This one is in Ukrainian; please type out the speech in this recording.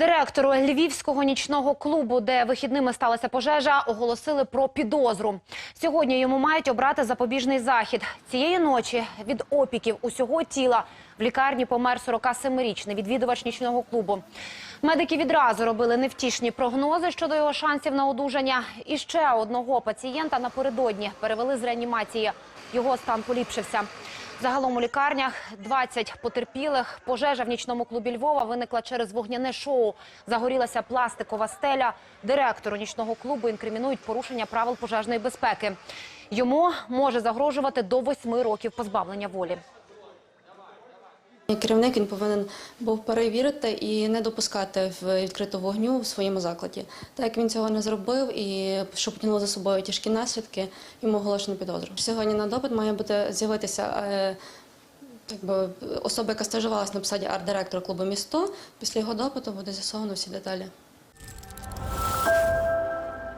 Директору львівського нічного клубу, де вихідними сталася пожежа, оголосили про підозру. Сьогодні йому мають обрати запобіжний захід. Цієї ночі від опіків усього тіла в лікарні помер 47-річний відвідувач нічного клубу. Медики відразу робили невтішні прогнози щодо його шансів на одужання. І ще одного пацієнта напередодні перевели з реанімації. Його стан поліпшився. Загалом у лікарнях 20 потерпілих. Пожежа в нічному клубі Львова виникла через вогняне шоу. Загорілася пластикова стеля. Директору нічного клубу інкримінують порушення правил пожежної безпеки. Йому може загрожувати до 8 років позбавлення волі. Керівник він повинен був перевірити і не допускати відкриту вогню в своєму закладі. Так як він цього не зробив і що потягнуло за собою тяжкі наслідки, йому оголошено підозру. Сьогодні на допит має бути з'явитися е, якби, особа, яка стажувалася на посаді арт-директора клубу місто. Після його допиту буде з'ясовано всі деталі.